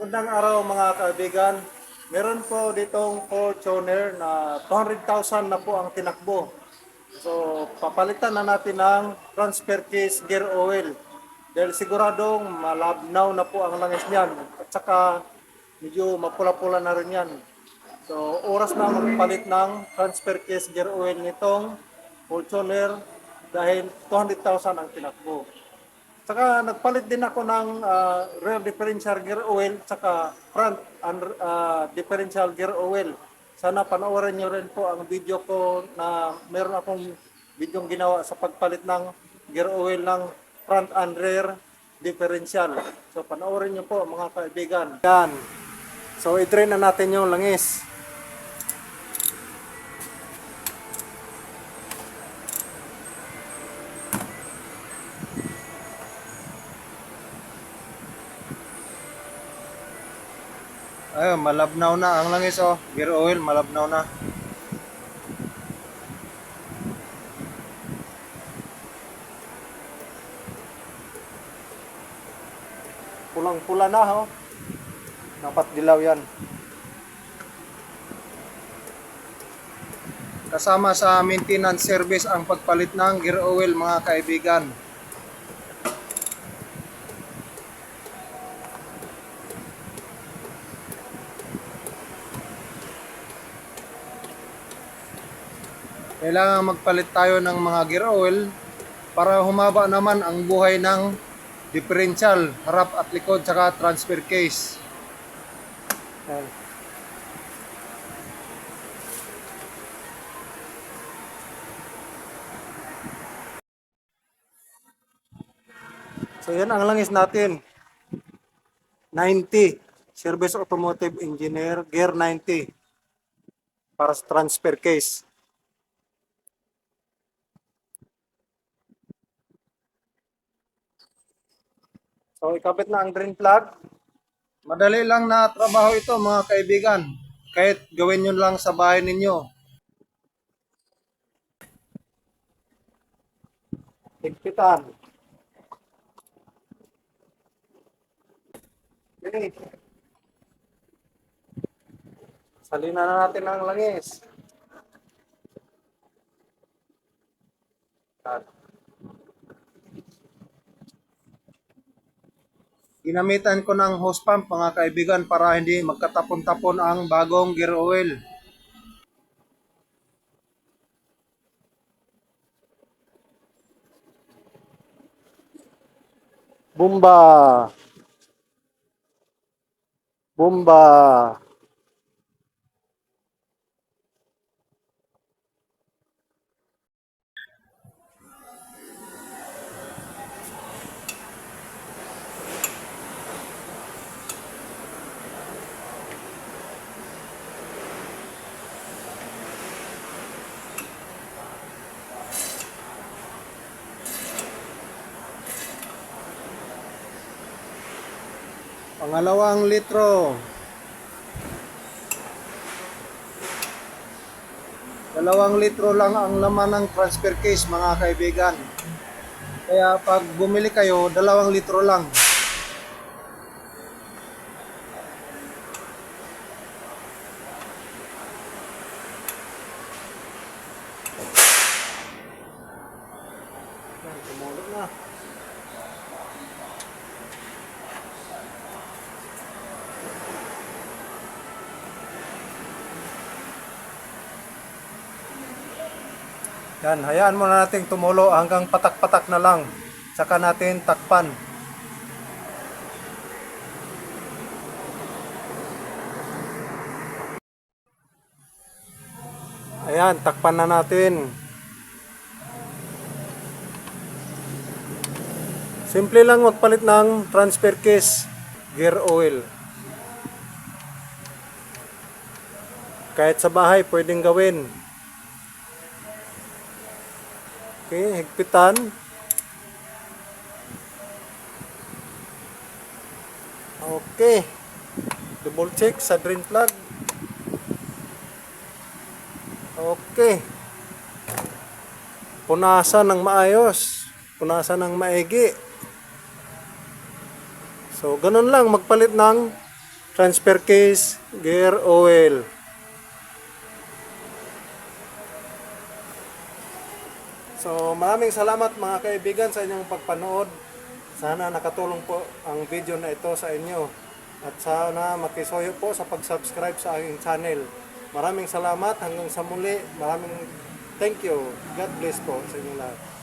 Magandang araw mga kaibigan. Meron po ditong Fortuner na 200,000 na po ang tinakbo. So, papalitan na natin ng transfer case gear oil. Dahil siguradong malabnaw na po ang langis niyan. At saka medyo mapula-pula na rin yan. So, oras na magpalit ng transfer case gear oil nitong Fortuner dahil 200,000 ang tinakbo. Saka nagpalit din ako ng ah, rear differential gear oil saka front and ah, differential gear oil. Sana panoorin niyo rin po ang video ko na meron akong video ginawa sa pagpalit ng gear oil ng front and rear differential. So panoorin niyo po mga kaibigan. Yan. So i-drain na natin yung langis. Ayun, malabnaw na ang langis oh. Gear oil, malabnaw na. Pulang-pula na oh. Dapat dilaw yan. Kasama sa maintenance service ang pagpalit ng gear oil mga kaibigan. Kailangan magpalit tayo ng mga gear oil para humaba naman ang buhay ng differential, harap at likod, saka transfer case. So yan ang langis natin. 90. Service Automotive Engineer, Gear 90. Para sa transfer case. So, ikabit na ang drain plug. Madali lang na trabaho ito mga kaibigan. Kahit gawin nyo lang sa bahay ninyo. Higpitan. Okay. Salina na natin ang langis. Ginamitan ko ng hose pump mga kaibigan para hindi magkatapon-tapon ang bagong gear oil. Bumba. Bumba. Pangalawang litro. Dalawang litro lang ang laman ng transfer case mga kaibigan. Kaya pag bumili kayo, dalawang litro lang. Tumulog na. Yan, hayaan muna nating tumulo hanggang patak-patak na lang. Saka natin takpan. Ayan, takpan na natin. Simple lang magpalit ng transfer case gear oil. Kahit sa bahay, pwedeng gawin. Okay, higpitan. Okay. Double check sa drain plug. Okay. Punasan ng maayos. Punasan ng maigi. So, ganun lang magpalit ng transfer case, gear oil. So maraming salamat mga kaibigan sa inyong pagpanood. Sana nakatulong po ang video na ito sa inyo. At sana makisuyo po sa pag-subscribe sa aking channel. Maraming salamat hanggang sa muli. Maraming thank you. God bless po sa inyong lahat.